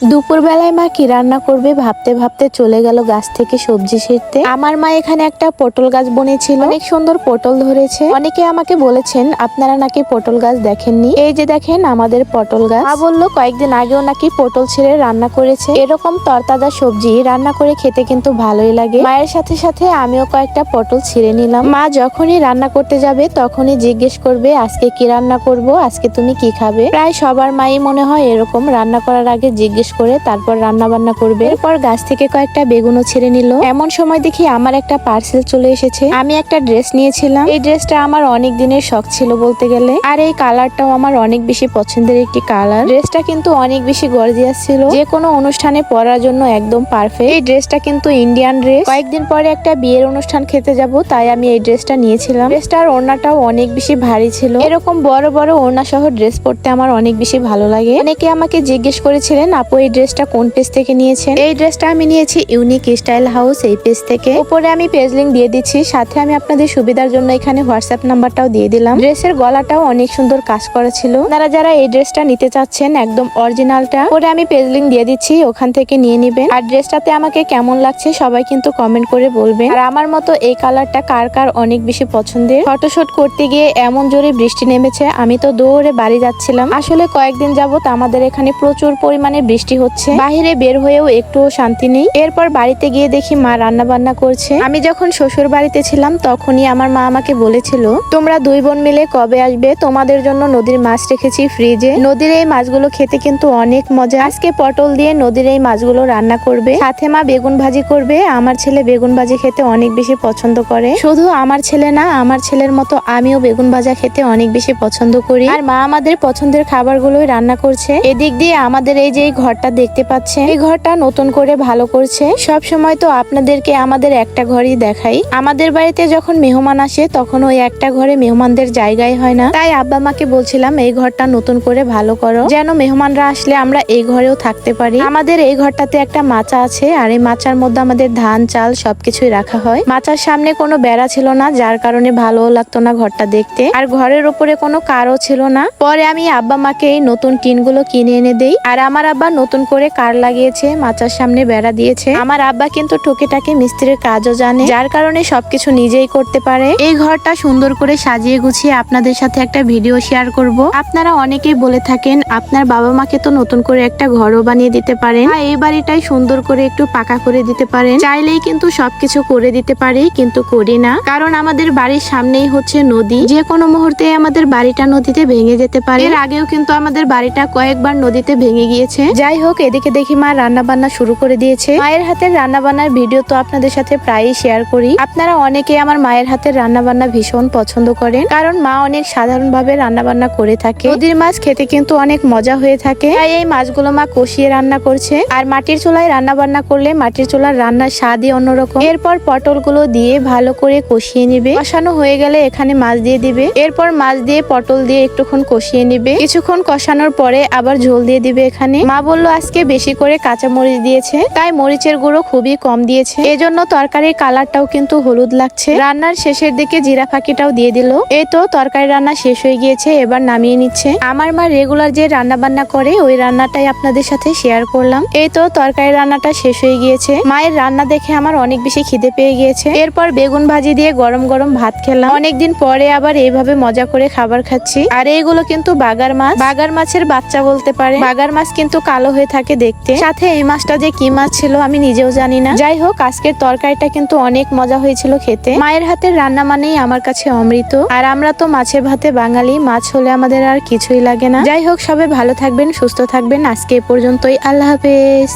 দুপুর বেলায় মা কি রান্না করবে ভাবতে ভাবতে চলে গেল গাছ থেকে সবজি ছিঁড়তে। আমার মা এখানে একটা পটল গাছ বনেছিল। অনেক সুন্দর পটল ধরেছে। অনেকে আমাকে বলেছেন, আপনারা নাকি পটল গাছ দেখেননি? এই যে দেখেন আমাদের পটল গাছ। মা বলল, কয়েকদিন আগেও নাকি পটল ছিঁড়ে রান্না করেছে। এরকম তরতাজা সবজি রান্না করে খেতে কিন্তু ভালোই লাগে। মায়ের সাথে সাথে আমিও কয়েকটা পটল ছিঁড়ে নিলাম। মা যখনই রান্না করতে যাবে, তখনই জিজ্ঞেস করবে, আজকে কি রান্না করব? আজকে তুমি কি খাবে? প্রায় সবার মাই মনে হয় এরকম রান্না করার আগে জিজ্ঞেস করে তারপর রান্না বান্না করবে। এরপর গাছ থেকে কয়েকটা বেগুনও ছিঁড়ে নিল। এমন সময় দেখি আমার একটা পার্সেল চলে এসেছে। আমি একটা ড্রেস নিয়েছিলাম। এই ড্রেসটা আমার অনেক দিনের শখ ছিল বলতে গেলে। আর এই কালারটাও আমার অনেক বেশি পছন্দের একটি কালার ড্রেসটা কিন্তু অনেক বেশি গর্জিয়াস ছিল। যে কোনো অনুষ্ঠানে পরার জন্য একদম পারফেক্ট এই ড্রেসটা কিন্তু ইন্ডিয়ান ড্রেস কয়েকদিন পরে একটা বিয়ের অনুষ্ঠান খেতে যাব, তাই আমি এই ড্রেসটা নিয়েছিলাম। ড্রেসটার ওড়নাটাও অনেক বেশি ভারী ছিল। এরকম বড় বড় ওড়না সহ ড্রেস পরতে আমার অনেক বেশি ভালো লাগে। অনেকে আমাকে জিজ্ঞেস করেছিলেন, আপু এই ড্রেসটা কোন পেজ থেকে নিয়েছেন? এই ড্রেসটা আমি নিয়েছি ইউনিক স্টাইল হাউস এই পেজ থেকে। উপরে আমি পেজ লিঙ্ক দিয়ে দিচ্ছি, সাথে আমি আপনাদের সুবিধার জন্য এখানে হোয়াটসঅ্যাপ নাম্বারটাও দিয়ে দিলাম। ড্রেসের গলাটাও অনেক সুন্দর কাজ করা ছিল। আপনারা যারা এই ড্রেসটা নিতে চাচ্ছেন, একদম অরিজিনালটা পরে আমি পেজ লিঙ্ক দিয়ে দিচ্ছি, ওখান থেকে নিয়ে নিবেন। আর ড্রেসটাতে আমাকে কেমন লাগছে সবাই কিন্তু কমেন্ট করে বলবেন। আর আমার মতো এই কালারটা কার কার অনেক বেশি পছন্দের? ফটোশুট করতে গিয়ে এমন জোরে বৃষ্টি নেমেছে, আমি তো দৌড়ে বাড়ি যাচ্ছিলাম। আসলে কয়েকদিন যাবত আমাদের এখানে প্রচুর পরিমাণে বৃষ্টি হচ্ছে। বাহিরে বের হয়েও একটুও শান্তি নেই। এরপর বাড়িতে গিয়ে দেখি মা রান্না বান্না করছে। আমি যখন শ্বশুর বাড়িতে ছিলাম, তখনই আমার মা আমাকে বলেছিল, তোমরা দুই বোন মিলে কবে আসবে? তোমাদের জন্য নদীর মাছ রেখেছি ফ্রিজে। নদীর এই মাছগুলো খেতে কিন্তু অনেক মজা। আজকে পটল দিয়ে নদীর এই মাছগুলো রান্না করবে। সাথে মা বেগুন ভাজি করবে। আমার ছেলে বেগুন ভাজি খেতে অনেক বেশি পছন্দ করে। শুধু আমার ছেলে না, আমার ছেলের মতো আমিও বেগুন ভাজা খেতে অনেক বেশি পছন্দ করি। আর মা আমাদের পছন্দের খাবারগুলোই রান্না করছে। এদিক দিয়ে আমাদের এই যে এই ঘরটা দেখতে পাচ্ছে। এই ঘরটা নতুন করে ভালো করছে। সব সময় তো আপনাদেরকে আমাদের একটা ঘরই দেখাই। আমাদের বাড়িতে যখন মেহমান আসে, তখন ওই একটা ঘরে মেহমানদের জায়গায় হয় না। তাই আব্বা মাকে বলছিলাম, এই ঘরটা নতুন করে ভালো করো। যেন মেহমানরা আসলে আমরা এই ঘরেও থাকতে পারি। আমাদের এই ঘরটাতে একটা মাচা আছে, আর এই মাচার মধ্যে আমাদের ধান, চাল সবকিছুই রাখা হয়। মাচার সামনে কোনো বেড়া ছিল না, যার কারণে ভালো লাগতো না ঘরটা দেখতে। আর ঘরের উপরে কোনো কারও ছিল না। পরে আমি আব্বা মাকে এই নতুন টিনগুলো কিনে এনে দেই। আর আমার আব্বা নতুন করে কার লাগিয়েছে, মাচার সামনে বেড়া দিয়েছে। আমার আব্বা কিন্তু টুকিটাকি মিস্ত্রির কাজও জানে, যার কারণে সবকিছু নিজেই করতে পারে। এই ঘরটা সুন্দর করে সাজিয়ে গুছিয়ে আপনাদের সাথে একটা ভিডিও শেয়ার করব। আপনারা অনেকেই বলে থাকেন, আপনার বাবা মাকে তো নতুন করে একটা ঘরও বানিয়ে দিতে পারেন। বা এই বাড়িটাই সুন্দর করে একটু পাকা করে দিতে পারেন। চাইলেই কিন্তু সবকিছু করে দিতে পারি, কিন্তু করি না। কারণ আমাদের বাড়ির সামনেই হচ্ছে নদী। যে কোনো মুহূর্তে আমাদের বাড়িটা নদীতে ভেঙে যেতে পারে। এর আগেও কিন্তু আমাদের বাড়িটা কয়েকবার নদীতে ভেঙে গিয়েছে। যাই হোক, এদিকে দেখি মা রান্না বান্না শুরু করে দিয়েছে। মায়ের হাতের রান্না বান্নার ভিডিও তো আপনাদের সাথে প্রায়ই শেয়ার করি। আপনারা অনেকে আমার মায়ের হাতের রান্না বান্না ভীষণ পছন্দ করেন, কারণ মা অনেক সাধারণ ভাবে রান্না বান্না করে থাকে। নদীর মাছ খেতে কিন্তু অনেক মজা হয়ে থাকে। তাই এই মাছগুলো মা কষিয়ে রান্না করছে। আর মাটির চুলায় রান্না বান্না করলে মাটির চুলার রান্নার স্বাদই অন্যরকম। এরপর পটলগুলো দিয়ে ভালো করে কষিয়ে নিবে। কষানো হয়ে গেলে এখানে মাছ দিয়ে দিবে। এরপর মাছ দিয়ে পটল দিয়ে একটুক্ষণ কষিয়ে নিবে। কিছুক্ষণ কষানোর পরে আবার ঝোল দিয়ে দিবে এখানে। মা বলল আজকে বেশি করে কাঁচা মরিচ দিয়েছে, তাই মরিচের গুঁড়ো খুবই কম দিয়েছে। এজন্য তরকারির কালারটাও কিন্তু হলুদ লাগছে। রান্নার শেষের দিকে জিরা ফাঁকিটাও দিয়ে দিল। এই তো তরকারি রান্না শেষ হয়ে গিয়েছে, এবার নামিয়ে নিচ্ছে। আমার মা রেগুলার যে রান্না বান্না করে, ওই রান্নাটাই আপনাদের সাথে শেয়ার করলাম। এই তো তরকারি রান্নাটা শেষ হয়ে গিয়েছে। মায়ের রান্না দেখে আমার অনেক বেশি খিদে পেয়ে গিয়েছে। এরপর বেগুন ভাজি দিয়ে গরম গরম ভাত খেলাম। অনেকদিন পরে আবার এইভাবে মজা করে খাবার খাচ্ছি। আর এইগুলো কিন্তু বাগার মাছ। বাগার মাছের বাচ্চা বলতে পারে। বাগার মাছ কিন্তু কালো হয়ে থাকে দেখতে। সাথে এই মাছটা যে কি মাছ ছিল আমি নিজেও জানি না। যাই হোক, আজকের তরকারিটা কিন্তু অনেক মজা হয়েছিল খেতে। মায়ের হাতের রান্না মানেই আমার কাছে অমৃত। আর আমরা তো মাছের ভাতে বাঙালি, মাছ হলে আমাদের আর কিছুই লাগে না। যাই হোক, সবাই ভালো থাকবেন, সুস্থ থাকবেন। আজকে এ পর্যন্তই। আল্লাহ হাফেজ।